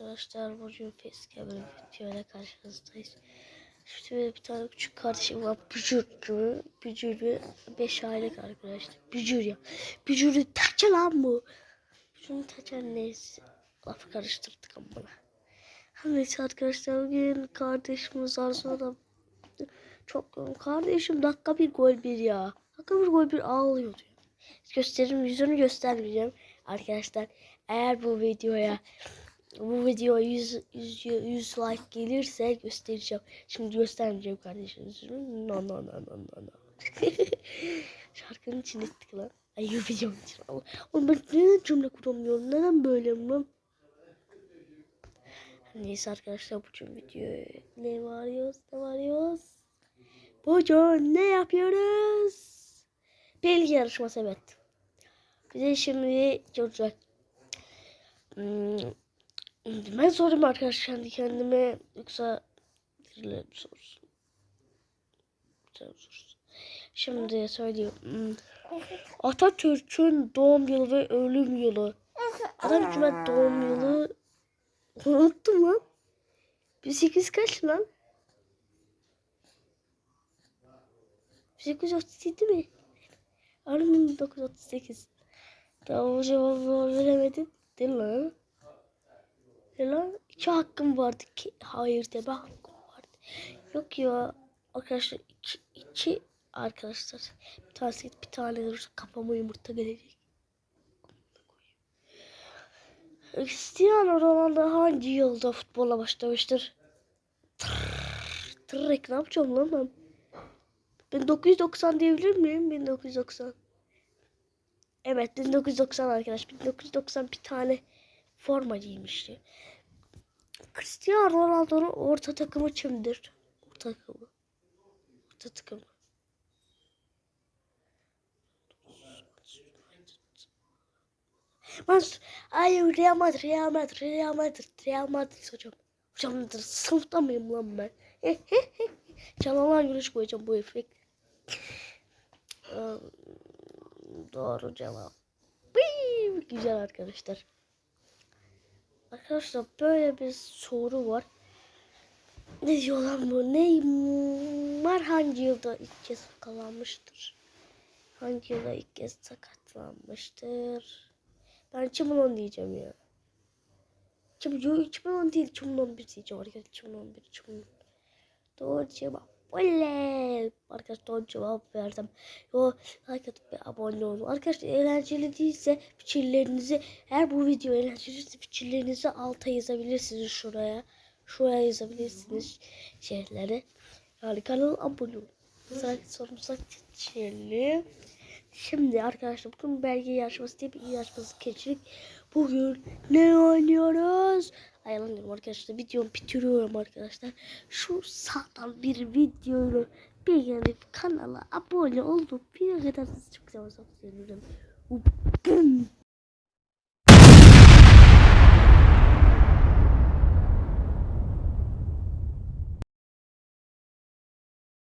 Arkadaşlar bugün Facecam bir videoyla karşınızdayız. Şimdi benim bir tane küçük kardeşim var. Bücür gibi. Bücür bir 5 aylık arkadaşlar. Bücür ya. Bücür'ün taça lan bu. Bücür'ün taça neyse. Lafı karıştırdık ama bana. Neyse arkadaşlar bugün kardeşimiz Arzu'na da çok kardeşim dakika bir gol bir ya. Dakika bir gol bir ağlıyor diyor. Gösteririm yüzünü göstermeyeceğim. Arkadaşlar eğer bu videoya bu video 100, 100, 100 like gelirse göstereceğim. Şimdi göstermeyeceğim kardeşim. No no no no no no. Şarkının içine ettik lan. Ay videonun içine. Oğlum ben neden cümle kuramıyorum? Neden böyleyim lan? Neyse arkadaşlar bugün video ne varıyoruz ne varıyoruz? Bugün ne yapıyoruz? Bilgi yarışması evet. Bize şimdi soracak. Hmm, ben sorayım arkadaşlar kendi kendime yoksa birileri mi sorsun? Sen sorsun. Şimdi söylüyorum. Hmm, Atatürk'ün doğum yılı ve ölüm yılı. Atatürk'ün doğum yılı unuttum lan. 1800 kaç lan? 1837 mi? Arım 1938. Tamam o cevabı veremedim. Değil lan? Lan? İki hakkım vardı ki. Hayır deme hakkım vardı. Yok ya. Arkadaşlar iki, iki arkadaşlar. Bir tanesi bir tane durursa kafama yumurta gelecek. Cristiano Ronaldo hangi yılda futbola başlamıştır? Tırrrr, tırrrek ne yapacağım lan ben? 1990 diyebilir miyim? 1990. Evet 1990 arkadaş. 1990 bir tane forma giymişti. Cristiano Ronaldo'nun orta takımı kimdir? Orta takımı. Orta takımı. Ben ay Real Madrid, Real Madrid, Real Madrid, Real Madrid hocam. Hocam sınıfta mıyım lan ben? Canavar güneş koyacağım bu efekt. Doğru cevap. Güzel arkadaşlar. Arkadaşlar böyle bir soru var. Ne diyor lan bu? Neymar hangi yılda ilk kez yakalanmıştır? Hangi yılda ilk kez sakatlanmıştır? Ben 2010 diyeceğim ya. 2010, 2010 değil 2011 diyeceğim arkadaşlar. 2011, 2011. Doğru cevap. Oley! Arkadaşlar cevap verdim. Yo like atıp bir abone olun. Arkadaşlar eğlenceli değilse fikirlerinizi eğer bu video eğlenceliyse fikirlerinizi alta yazabilirsiniz şuraya. Şuraya yazabilirsiniz şeyleri. Yani kanala abone olun. Mesela sorumsak geçelim. Şimdi arkadaşlar bugün belge yarışması diye bir yarışması geçtik. Bugün ne oynuyoruz? Ayarlanıyorum arkadaşlar. Videomu bitiriyorum arkadaşlar. Şu sağdan bir videoyu beğenip kanala abone olup bir kadar sizi çok seviyorum.